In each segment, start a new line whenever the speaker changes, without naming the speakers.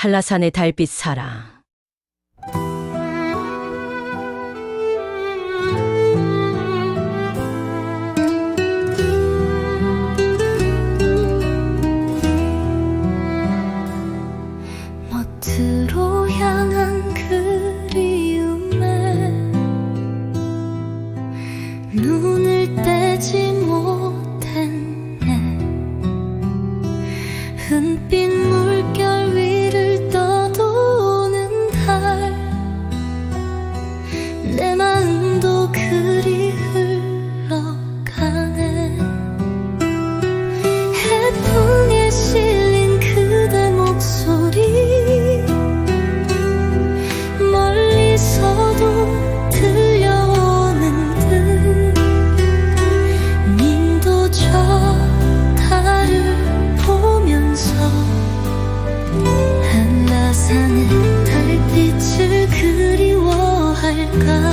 한라산의 달빛 사랑.
멋으로 향한 그리움에 눈을 떼지 못했네. 흔빛 물결 가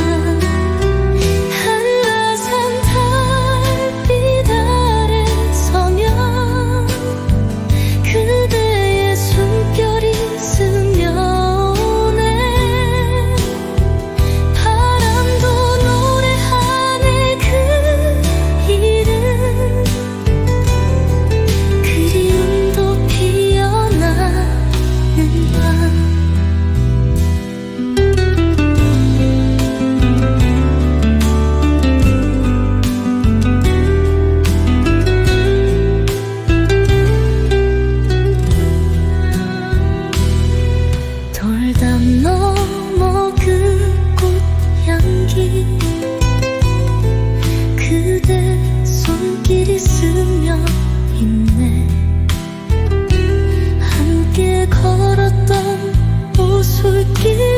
forgive.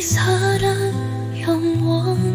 사랑 영원하리라.